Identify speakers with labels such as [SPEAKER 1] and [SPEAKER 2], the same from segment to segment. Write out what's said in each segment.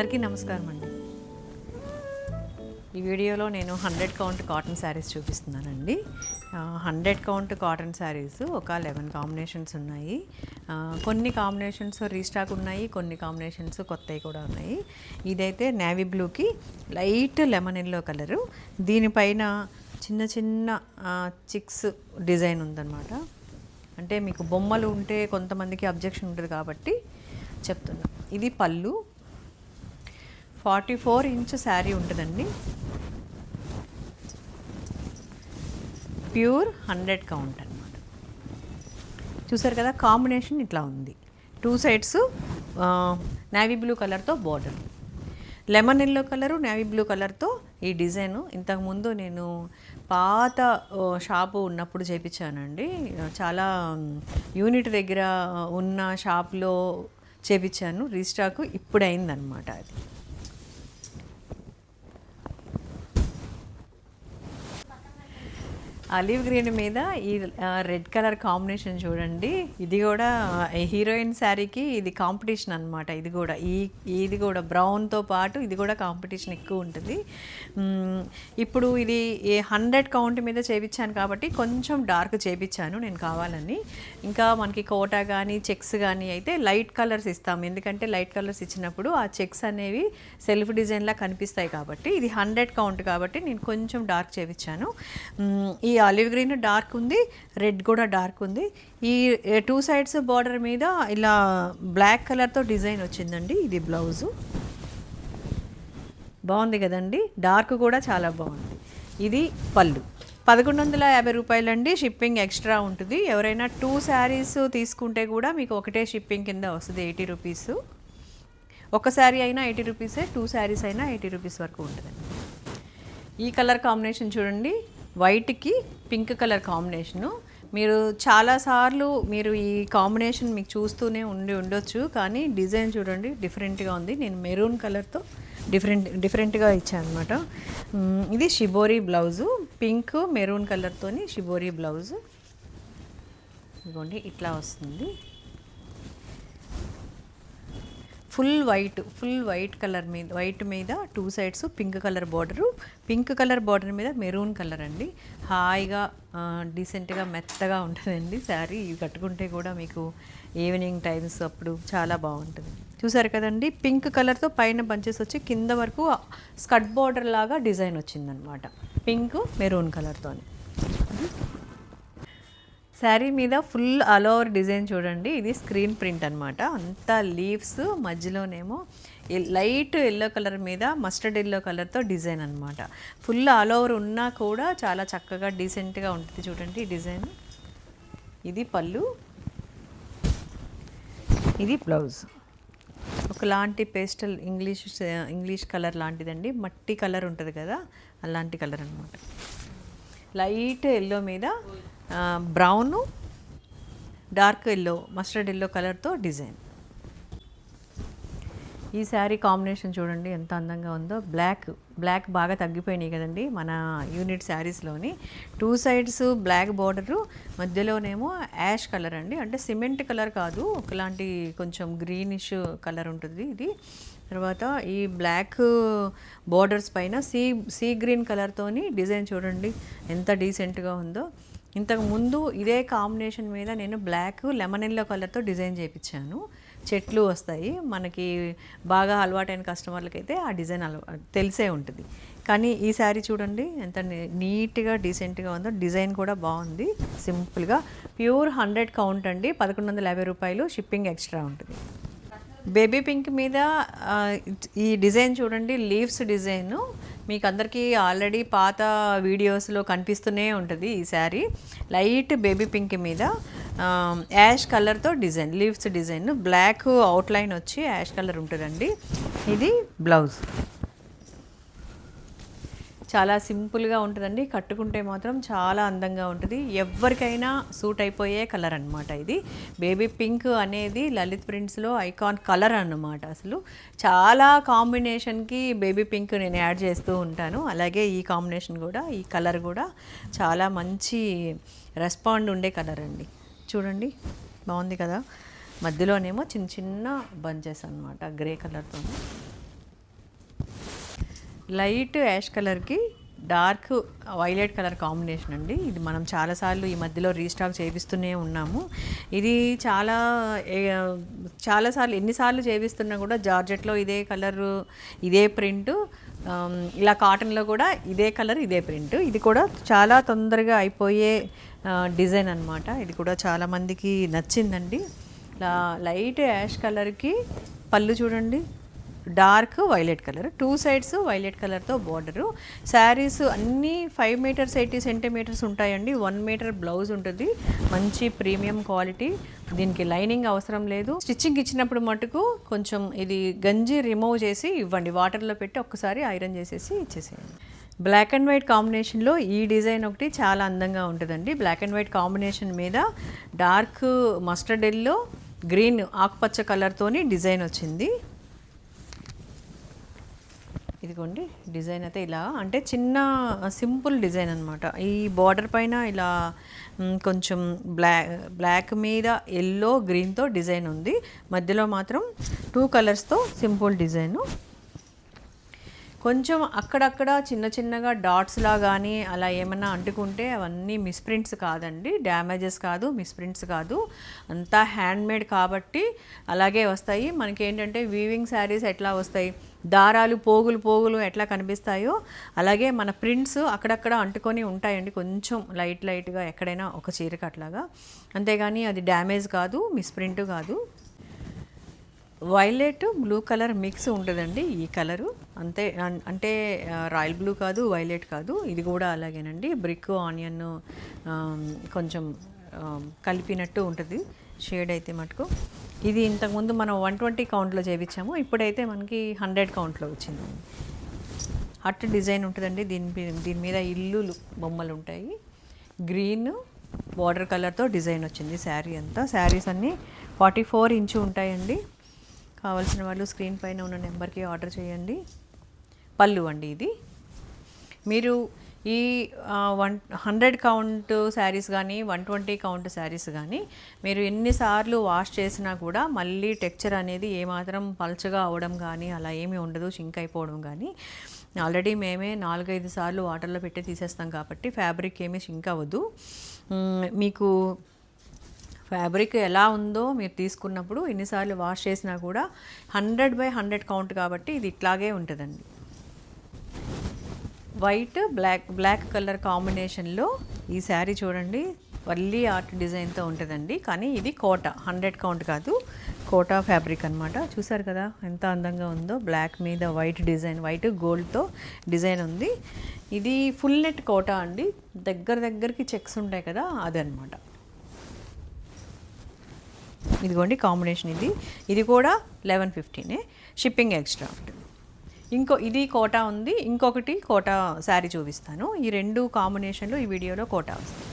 [SPEAKER 1] అందరికీ నమస్కారం అండి. ఈ వీడియోలో నేను హండ్రెడ్ కౌంట్ కాటన్ శారీస్ చూపిస్తున్నానండి. హండ్రెడ్ కౌంట్ కాటన్ శారీస్ ఒక లెవెన్ కాంబినేషన్స్ ఉన్నాయి. కొన్ని కాంబినేషన్స్ రీస్టాక్ ఉన్నాయి కొన్ని కాంబినేషన్స్ కొత్తవి కూడా ఉన్నాయి. ఇదైతే నేవీ బ్లూకి లైట్ లెమన్ ఎల్లో కలరు. దీనిపైన చిన్న చిన్న చిక్స్ డిజైన్ ఉందన్నమాట. అంటే మీకు బొమ్మలు ఉంటే కొంతమందికి అబ్జెక్షన్ ఉంటుంది కాబట్టి చెప్తున్నా. ఇది పళ్ళు ఫార్టీ ఫోర్ ఇంచ్ శారీ ఉంటుందండి. ప్యూర్ హండ్రెడ్ కౌంట్ అనమాట చూసారు కదా కాంబినేషన్ ఇట్లా ఉంది. టూ సైడ్స్ నేవీ బ్లూ కలర్తో border lemon yellow colour navy blue కలర్తో ఈ డిజైన్. ఇంతకుముందు నేను పాత షాపు ఉన్నప్పుడు చేపించానండి. చాలా యూనిట్ దగ్గర ఉన్న షాప్లో చేపించాను. రీస్టాక్ ఇప్పుడు అయిందనమాట అది. ఆలివ్ గ్రీన్ మీద ఈ రెడ్ కలర్ కాంబినేషన్ చూడండి. ఇది కూడా హీరోయిన్ శారీకి ఇది కాంపిటీషన్ అనమాట ఇది కూడా ఈ ఇది కూడా బ్రౌన్తో పాటు ఇది కూడా కాంపిటీషన్ ఎక్కువ ఉంటుంది. ఇప్పుడు ఇది ఏ హండ్రెడ్ కౌంట్ మీద చేపించాను కాబట్టి కొంచెం డార్క్ చేపించాను నేను కావాలని. ఇంకా మనకి కోట కానీ చెక్స్ కానీ అయితే లైట్ కలర్స్ ఇస్తాం ఎందుకంటే లైట్ కలర్స్ ఇచ్చినప్పుడు ఆ చెక్స్ అనేవి సెల్ఫ్ డిజైన్లా కనిపిస్తాయి కాబట్టి. ఇది హండ్రెడ్ కౌంట్ కాబట్టి నేను కొంచెం డార్క్ చేపించాను ఈ ఆలివ్ గ్రీన్ డార్క్ ఉంది రెడ్ కూడా డార్క్ ఉంది. ఈ టూ సైడ్స్ బార్డర్ మీద ఇలా బ్లాక్ కలర్తో డిజైన్ వచ్చిందండి ఇది బ్లౌజు. బాగుంది కదండి డార్క్ కూడా చాలా బాగుంది. ఇది పళ్ళు. పదకొండు వందల యాభై రూపాయలండి షిప్పింగ్ ఎక్స్ట్రా ఉంటుంది. ఎవరైనా టూ శారీస్ తీసుకుంటే కూడా మీకు ఒకటే షిప్పింగ్ కింద వస్తుంది ఎయిటీ రూపీస్. ఒక శారీ అయినా ఎయిటీ రూపీసే టూ శారీస్ అయినా ఎయిటీ రూపీస్ వరకు ఉంటుంది ఈ కలర్ కాంబినేషన్ చూడండి వైట్కి పింక్ కలర్ కాంబినేషను. మీరు చాలాసార్లు మీరు ఈ కాంబినేషన్ మీకు చూస్తూనే ఉండి ఉండొచ్చు కానీ డిజైన్ చూడండి డిఫరెంట్గా ఉంది. నేను మెరూన్ కలర్తో డిఫరెంట్ డిఫరెంట్గా ఇచ్చాను అనమాట ఇది షిబోరి బ్లౌజు. పింక్ మెరూన్ కలర్తోని షిబోరి బ్లౌజు. ఇదిగోండి ఇట్లా వస్తుంది. Full white full white colour మీద వైట్ మీద two sides pink colour border. Pink colour border మీద మెరూన్ కలర్ అండి. హాయిగా డీసెంట్గా మెత్తగా ఉంటుందండి శారీ. కట్టుకుంటే కూడా మీకు ఈవినింగ్ టైమ్స్ అప్పుడు చాలా బాగుంటుంది. చూసారు కదండి? పింక్ కలర్తో పైన బంచెస్ వచ్చి కింద వరకు స్కర్ట్ బార్డర్ లాగా డిజైన్ వచ్చిందనమాట పింక్ మెరూన్ కలర్తో శారీ మీద ఫుల్ ఆల్ ఓవర్ డిజైన్ చూడండి. ఇది స్క్రీన్ ప్రింట్ అనమాట అంతా లీవ్స్ మధ్యలోనేమో లైట్ ఎల్లో కలర్ మీద మస్టర్డ్ ఎల్లో కలర్తో డిజైన్ అనమాట ఫుల్ ఆల్ ఓవర్ ఉన్నా కూడా చాలా చక్కగా డీసెంట్గా ఉంటుంది చూడండి ఈ డిజైన్. ఇది పళ్ళు. ఇది బ్లౌజ్. ఒకలాంటి పేస్టల్ ఇంగ్లీష్ ఇంగ్లీష్ కలర్ లాంటిదండి. మట్టి కలర్ ఉంటుంది కదా అలాంటి కలర్ అనమాట లైట్ ఎల్లో మీద brown dark yellow mustard yellow కలర్తో డిజైన్. ఈ శారీ కాంబినేషన్ చూడండి ఎంత అందంగా ఉందో. బ్లాక్ బ్లాక్ బాగా తగ్గిపోయినాయి కదండి మన యూనిట్ శారీస్లోని. టూ సైడ్స్ బ్లాక్ బార్డరు మధ్యలోనేమో యాష్ కలర్ అండి. అంటే సిమెంట్ కలర్ కాదు ఒకలాంటి కొంచెం గ్రీనిష్ కలర్ ఉంటుంది ఇది. తర్వాత ఈ బ్లాక్ బార్డర్స్ పైన సీ సీ గ్రీన్ కలర్తోని డిజైన్ చూడండి ఎంత డీసెంట్గా ఉందో. ఇంతకు ముందు ఇదే కాంబినేషన్ మీద నేను బ్లాక్ లెమన్ ఎల్లో కలర్తో డిజైన్ చేయించాను చెట్లు వస్తాయి. మనకి బాగా అలవాటైన కస్టమర్లకి అయితే ఆ డిజైన్ అలవా తెలిసే ఉంటుంది. కానీ ఈ శారీ చూడండి ఎంత నీట్గా డీసెంట్గా ఉందో. డిజైన్ కూడా బాగుంది. సింపుల్గా. ప్యూర్ హండ్రెడ్ కౌంట్ అండి. పదకొండు వందల యాభై రూపాయలు షిప్పింగ్ ఎక్స్ట్రా ఉంటుంది. బేబీ పింక్ మీద ఈ డిజైన్ చూడండి లీవ్స్ డిజైన్. మీకు అందరికీ ఆల్రెడీ పాత వీడియోస్లో కనిపిస్తూనే ఉంటుంది ఈ శారీ. లైట్ బేబీ పింక్ మీద యాష్ కలర్తో design leaves design black outline వచ్చి యాష్ కలర్ ఉంటుందండి. ఇది బ్లౌజ్. చాలా సింపుల్గా ఉంటుందండి. కట్టుకుంటే మాత్రం చాలా అందంగా ఉంటుంది. ఎవరికైనా సూట్ అయిపోయే కలర్ అనమాట ఇది. బేబీ పింక్ అనేది లలిత్ ప్రింట్స్లో ఐకాన్ కలర్ అనమాట అసలు. చాలా కాంబినేషన్కి బేబీ పింక్ నేను యాడ్ చేస్తూ ఉంటాను. అలాగే ఈ కాంబినేషన్ కూడా ఈ కలర్ కూడా చాలా మంచి రెస్పాండ్ ఉండే కలర్ అండి. చూడండి బాగుంది కదా? మధ్యలోనేమో చిన్న చిన్న బంచెస్ అన్నమాట గ్రే కలర్తో లైట్ యాష్ కలర్కి డార్క్ వైలెట్ కలర్ కాంబినేషన్ అండి. ఇది మనం చాలాసార్లు ఈ మధ్యలో రీస్టాక్ చేపిస్తూనే ఉన్నాము. ఇది చాలా చాలాసార్లు ఎన్నిసార్లు చేపిస్తున్నా కూడా జార్జెట్లో ఇదే కలరు ఇదే ప్రింట్ ఇలా కాటన్లో కూడా ఇదే కలర్ ఇదే ప్రింట్. ఇది కూడా చాలా తొందరగా అయిపోయే డిజైన్ అనమాట ఇది కూడా చాలామందికి నచ్చిందండి. లైట్ యాష్ కలర్కి పళ్ళు చూడండి. Dark violet colour. Two sides violet కలర్తో బార్డరు. శారీస్ అన్నీ ఫైవ్ మీటర్స్ ఎయిటీ సెంటీమీటర్స్ ఉంటాయండి. వన్ మీటర్ బ్లౌజ్ ఉంటుంది. మంచి ప్రీమియం క్వాలిటీ. దీనికి లైనింగ్ అవసరం లేదు. స్టిచ్చింగ్ ఇచ్చినప్పుడు మటుకు కొంచెం ఇది గంజి రిమూవ్ చేసి ఇవ్వండి. వాటర్లో పెట్టి ఒక్కసారి ఐరన్ చేసేసి ఇచ్చేసేయండి. బ్లాక్ అండ్ వైట్ కాంబినేషన్లో ఈ డిజైన్ ఒకటి చాలా అందంగా ఉంటుందండి. బ్లాక్ అండ్ వైట్ కాంబినేషన్ మీద డార్క్ మస్టర్డ్ ఎల్లో గ్రీన్ ఆకుపచ్చ కలర్తోని డిజైన్ వచ్చింది. ఇదిగోండి డిజైన్ అయితే ఇలా అంటే చిన్న సింపుల్ డిజైన్ అనమాట ఈ బార్డర్ పైన ఇలా కొంచెం బ్లాక్ బ్లాక్ మీద ఎల్లో గ్రీన్తో డిజైన్ ఉంది. మధ్యలో మాత్రం టూ కలర్స్తో సింపుల్ డిజైను. కొంచెం అక్కడక్కడ చిన్న చిన్నగా డాట్స్లా కానీ అలా ఏమన్నా అంటుకుంటే అవన్నీ మిస్ప్రింట్స్ కాదండి. డ్యామేజెస్ కాదు మిస్ప్రింట్స్ కాదు. అంతా హ్యాండ్మేడ్ కాబట్టి అలాగే వస్తాయి. మనకి ఏంటంటే వీవింగ్ శారీస్ ఎట్లా వస్తాయి? దారాలు పోగులు పోగులు ఎట్లా కనిపిస్తాయో అలాగే మన ప్రింట్స్ అక్కడక్కడ అంటుకొని ఉంటాయండి. కొంచెం లైట్ లైట్గా ఎక్కడైనా ఒక చీరకి అట్లాగా అంతేగాని అది డ్యామేజ్ కాదు మిస్ప్రింట్ కాదు. వైలెట్ బ్లూ కలర్ మిక్స్ ఉంటుందండి ఈ కలరు. అంతే అంటే రాయల్ బ్లూ కాదు వైలెట్ కాదు. ఇది కూడా అలాగేనండి. బ్రిక్ ఆనియన్ కొంచెం కలిపినట్టు ఉంటుంది. షేడ్ అయితే మటుకు. ఇది ఇంతకుముందు మనం వన్ ట్వంటీ కౌంట్లో చేయించాము ఇప్పుడైతే మనకి హండ్రెడ్ కౌంట్లో వచ్చింది. హట్ డిజైన్ ఉంటుందండి. దీని దీని మీద ఇల్లు బొమ్మలు ఉంటాయి. గ్రీన్ బార్డర్ కలర్తో డిజైన్ వచ్చింది శారీ అంతా. శారీస్ అన్నీ ఫార్టీ ఫోర్ ఇంచు ఉంటాయండి. కావాల్సిన వాళ్ళు స్క్రీన్ పైన ఉన్న నెంబర్కి ఆర్డర్ చేయండి. పళ్ళు అండి ఇది. మీరు ఈ వన్ హండ్రెడ్ కౌంట్ శారీస్ కానీ వన్ ట్వంటీ కౌంట్ శారీస్ కానీ మీరు ఎన్నిసార్లు వాష్ చేసినా కూడా మళ్ళీ టెక్చర్ అనేది ఏమాత్రం పల్చగా అవడం కానీ అలా ఏమీ ఉండదు సింక్ అయిపోవడం కానీ ఆల్రెడీ మేమే నాలుగైదు సార్లు వాటర్లో పెట్టి తీసేస్తాం కాబట్టి ఫ్యాబ్రిక్ ఏమీ సింక్ అవ్వదు. మీకు ఫ్యాబ్రిక్ ఎలా ఉందో మీరు తీసుకున్నప్పుడు ఎన్నిసార్లు వాష్ చేసినా కూడా హండ్రెడ్ బై హండ్రెడ్ కౌంట్ కాబట్టి ఇది ఇట్లాగే ఉంటుందండి. వైట్ బ్లాక్ బ్లాక్ కలర్ కాంబినేషన్లో ఈ శారీ చూడండి వల్లీ ఆర్ట్ డిజైన్తో ఉంటుందండి. కానీ ఇది కోట హండ్రెడ్ కౌంట్ కాదు కోటా ఫ్యాబ్రిక్ అన్నమాట. చూసారు కదా ఎంత అందంగా ఉందో. బ్లాక్ మీద వైట్ డిజైన్ వైట్ గోల్డ్తో డిజైన్ ఉంది. ఇది ఫుల్ నెట్ కోటా అండి. దగ్గర దగ్గరికి చెక్స్ ఉంటాయి కదా అదనమాట ఇదిగోండి కాంబినేషన్ ఇది. ఇది కూడా లెవెన్ ఫిఫ్టీనే షిప్పింగ్ ఎక్స్ట్రా ఉంటుంది. ఇంకో ఇది కోటా ఉంది. ఇంకొకటి కోటా శారీ చూపిస్తాను. ఈ రెండు కాంబినేషన్లు ఈ వీడియోలో కోటా వస్తుంది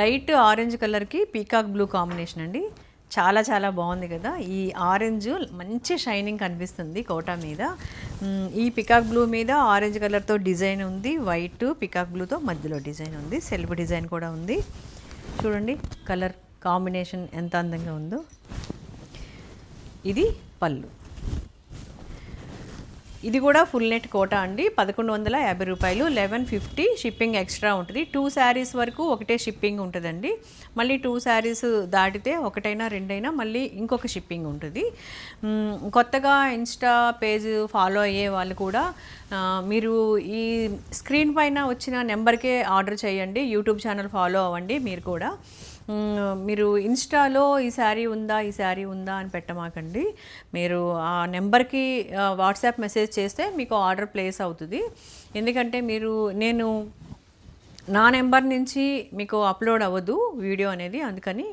[SPEAKER 1] లైట్ ఆరెంజ్ కలర్కి పీకాక్ బ్లూ కాంబినేషన్ అండి. చాలా చాలా బాగుంది కదా. ఈ ఆరెంజ్ మంచి షైనింగ్ కనిపిస్తుంది కోటా మీద. ఈ పికాక్ బ్లూ మీద ఆరెంజ్ కలర్తో డిజైన్ ఉంది. వైట్ పికాక్ బ్లూతో మధ్యలో డిజైన్ ఉంది. సెల్ఫ్ డిజైన్ కూడా ఉంది. చూడండి కలర్ కాంబినేషన్ ఎంత అందంగా ఉందో ఇది పళ్ళు. ఇది కూడా ఫుల్ నెట్ కోట అండి. పదకొండు వందల యాభై రూపాయలు లెవెన్ ఫిఫ్టీ షిప్పింగ్ ఎక్స్ట్రా ఉంటుంది. టూ శారీస్ వరకు ఒకటే షిప్పింగ్ ఉంటుందండి. మళ్ళీ టూ శారీస్ దాటితే ఒకటైనా రెండైనా మళ్ళీ ఇంకొక షిప్పింగ్ ఉంటుంది. కొత్తగా ఇన్స్టా పేజ్ ఫాలో అయ్యే వాళ్ళు కూడా మీరు ఈ స్క్రీన్ పైన వచ్చిన నెంబర్కే ఆర్డర్ చేయండి. యూట్యూబ్ ఛానల్ ఫాలో అవ్వండి మీరు కూడా. మీరు ఇన్స్టాలో ఈ శారీ ఉందా ఈ శారీ ఉందా అని పెట్టమాకండి. మీరు ఆ నెంబర్కి వాట్సాప్ మెసేజ్ చేస్తే మీకు ఆర్డర్ ప్లేస్ అవుతుంది. ఎందుకంటే మీరు నేను నా నెంబర్ నుంచి మీకు అప్లోడ్ అవ్వదు వీడియో అనేది. అందుకని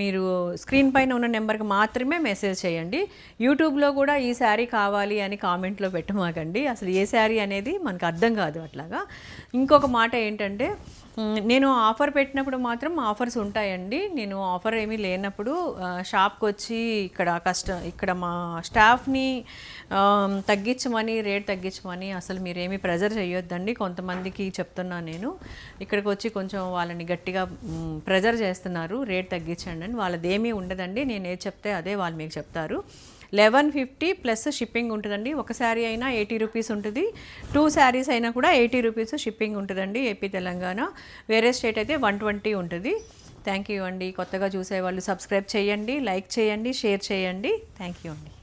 [SPEAKER 1] మీరు స్క్రీన్ పైన ఉన్న నెంబర్కి మాత్రమే మెసేజ్ చేయండి. యూట్యూబ్లో కూడా ఈ శారీ కావాలి అని కామెంట్లో పెట్టమాకండి. అసలు ఏ శారీ అనేది మనకు అర్థం కాదు అట్లాగా. ఇంకొక మాట ఏంటంటే నేను ఆఫర్ పెట్టినప్పుడు మాత్రం ఆఫర్స్ ఉంటాయండి. నేను ఆఫర్ ఏమీ లేనప్పుడు షాప్కి వచ్చి ఇక్కడ కష్ట ఇక్కడ మా స్టాఫ్ని తగ్గించమని రేట్ తగ్గించమని అసలు మీరేమీ ప్రెజర్ చేయొద్దండి. కొంతమందికి చెప్తున్నా నేను. ఇక్కడికి వచ్చి కొంచెం వాళ్ళని గట్టిగా ప్రెజర్ చేస్తున్నారు. రేట్ తగ్గించండి అని. వాళ్ళది ఏమీ ఉండదండి. నేను ఏది చెప్తే అదే వాళ్ళు మీకు చెప్తారు. లెవెన్ ఫిఫ్టీ ప్లస్ షిప్పింగ్ ఉంటుందండి. ఒక శారీ అయినా ఎయిటీ రూపీస్ ఉంటుంది. టూ శారీస్ అయినా కూడా ఎయిటీ రూపీస్ షిప్పింగ్ ఉంటుందండి ఏపీ తెలంగాణ. వేరే స్టేట్ అయితే వన్ ట్వంటీ ఉంటుంది. థ్యాంక్ యూ అండి. కొత్తగా చూసే వాళ్ళు సబ్స్క్రైబ్ చేయండి లైక్ చేయండి షేర్ చేయండి. థ్యాంక్ యూ అండి.